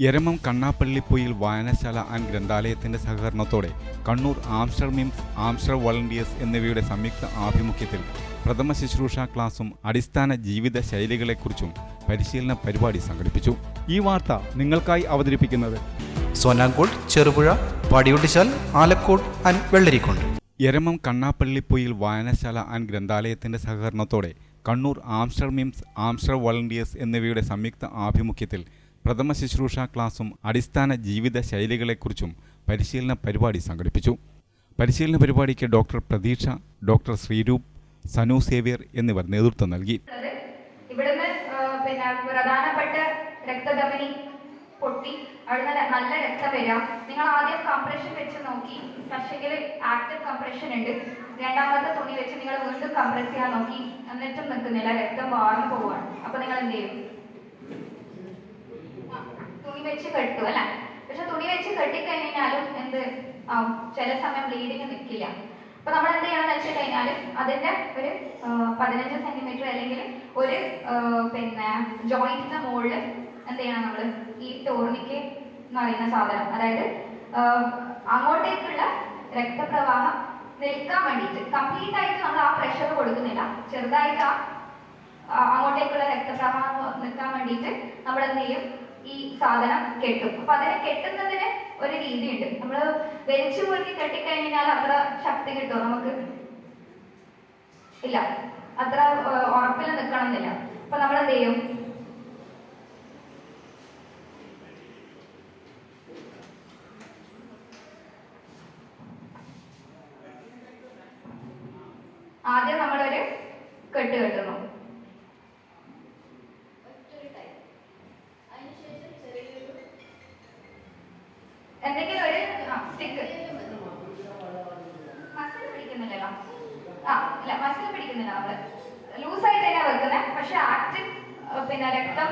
എരമം കണ്ണാപ്പള്ളിപ്പൊയിൽ വായനശാല ആൻഡ് ഗ്രന്ഥാലയത്തിന്റെ സഹകരണത്തോടെ Kannur Aster MIMS Aster volunteers എന്നിവയുടെ സംയുക്ത ആഭിമുഖ്യത്തിൽ പ്രഥമ ശുശ്രൂഷ ക്ലാസും അടിസ്ഥാന ജീവിത ശൈലികളെക്കുറിച്ചും പരിശീലന പരിപാടി സംഘടിപ്പിച്ചു. ഈ വാർത്ത നിങ്ങൾക്കായി അവതരിപ്പിക്കുന്നത് സോനാങ്കോട് ചെറുപുഴ പാടിയൊട്ടിച്ചാൽ ആലക്കോട് ആൻഡ് വെള്ളരിക്കോട്ട് എരമം കണ്ണാപ്പള്ളിപ്പൊയിൽ വായനശാല ആൻഡ് ഗ്രന്ഥാലയത്തിന്റെ സഹകരണത്തോടെ Kannur Aster MIMS Aster volunteers എന്നിവയുടെ സംയുക്ത ആഭിമുഖ്യത്തിൽ പ്രഥമ ശുശ്രൂഷ ക്ലാസും അടിസ്ഥാന ജീവിത ശൈലികളെക്കുറിച്ചും പരിശീലന പരിപാടി സംഘടിപ്പിച്ചു. പരിശീലന പരിപാടിക്ക് ഡോക്ടർ പ്രതീക്ഷ ഡോക്ടർ ശ്രീരൂപ് സനു സേവ്യർ എന്നിവർ നേതൃത്വം നൽകി. പൊട്ടി. നല്ല രക്തം വരാം നിങ്ങൾ ആദ്യം കംപ്രഷൻ വെച്ച് നോക്കി. കർഷകിൽ ആക്റ്റീവ് കംപ്രഷൻ ഉണ്ട്. രണ്ടാമത്തെ തുണി വെച്ച് നിങ്ങൾ വീണ്ടും കംപ്രസ് ചെയ്യാൻ നോക്കി. എന്നിട്ടും നിൽക്കുന്നില്ല. രക്തം വാർന്നു പോവാണ് അപ്പൊ നിങ്ങൾ എന്ത് ചെയ്യും ആ, തുണി വെച്ച് കെട്ടു അല്ലെ? പക്ഷെ തുണി വെച്ച് കെട്ടിക്കഴിഞ്ഞാലും എന്ത് ആവും ചില സമയം ബ്ലീഡിങ് നിൽക്കില്ല അപ്പൊ നമ്മൾ എന്ത് ചെയ്യണം വെച്ച് കഴിഞ്ഞാൽ അതിന്റെ ഒരു പതിനഞ്ച് സെന്റിമീറ്റർ അല്ലെങ്കിൽ ഒരു പിന്നെ ജോയിന്റിന്റെ മുകളിൽ എന്ത് ചെയ്യണം നമ്മൾ ഈ ടോർണിക്ക് എന്ന് പറയുന്ന സാധനം അതായത് അങ്ങോട്ടേക്കുള്ള രക്തപ്രവാഹം നിൽക്കാൻ വേണ്ടിയിട്ട് കംപ്ലീറ്റ് ആയിട്ട് നമ്മൾ ആ പ്രഷർ കൊടുക്കുന്നില്ല. ചെറുതായിട്ട് ആ, അങ്ങോട്ടേക്കുള്ള രക്തപ്രവാഹം നിൽക്കാൻ വേണ്ടിയിട്ട് നമ്മൾ എന്ത് ചെയ്യും? ഈ സാധനം കെട്ടും. അപ്പൊ അതിനെ കെട്ടുന്നതിന് ഒരു രീതിയുണ്ട്. നമ്മൾ വലിച്ചു മുറുക്കി കെട്ടിക്കഴിഞ്ഞാൽ അത്ര ശക്തി കിട്ടുമോ? നമുക്ക് ഇല്ല. അത്ര ഉറപ്പിൽ നിൽക്കണം എന്നില്ല അപ്പൊ നമ്മൾ എന്ത് ചെയ്യും? ആദ്യം നമ്മളൊരു കെട്ട് കെട്ടുന്നു. പിടിക്കുന്നില്ലല്ലോ ആ ഇല്ല മസിൽ പിടിക്കുന്നില്ല നമ്മൾ ലൂസായിട്ട് തന്നെയാ വെക്കുന്നത് പക്ഷെ ആക്റ്റീവ് പിന്നെ രക്തം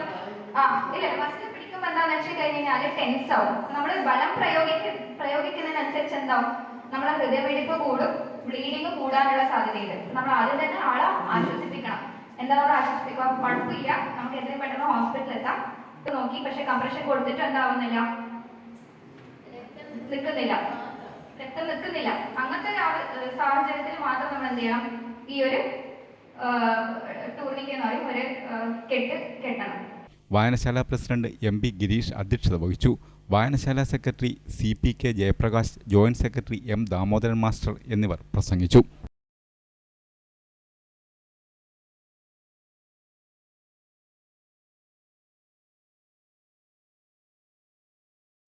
ആ ഇല്ല മസിൽ പിടിക്കുമ്പോ എന്താന്ന് വെച്ച് കഴിഞ്ഞാൽ ടെൻസ് ആവും. നമ്മൾ ബലം പ്രയോഗിക്ക പ്രയോഗിക്കുന്നതിനനുസരിച്ച് എന്താവും? നമ്മളെ ഹൃദയമിടിപ്പ് കൂടും ബ്ലീഡിങ് കൂടാനുള്ള സാധ്യതയുണ്ട്. നമ്മൾ ആദ്യം തന്നെ ആളെ ആശ്വസിപ്പിക്കണം. എന്താ നമ്മൾ ആശ്വസിപ്പിക്കുക? കുഴപ്പമില്ല. നമുക്ക് എത്രയും പെട്ടെന്ന് ഹോസ്പിറ്റലിൽ എത്താം. നോക്കി പക്ഷെ കംപ്രഷൻ കൊടുത്തിട്ട് എന്താവുന്നില്ല. നിൽക്കുന്നില്ല. രക്തം നിൽക്കുന്നില്ല. അങ്ങനത്തെ സാഹചര്യത്തിൽ മാത്രം നമ്മൾ എന്ത് ചെയ്യണം? ഈ ഒരു ടൂർണിക്ക് എന്ന് പറയും ഒരു കെട്ട് കെട്ടണം. വായനശാല പ്രസിഡന്റ് എം പി ഗിരീഷ് അധ്യക്ഷത വഹിച്ചു. വായനശാല secretary C P K Jayaprakash joint secretary M Damodaran master എന്നിവർ പ്രസംഗിച്ചു.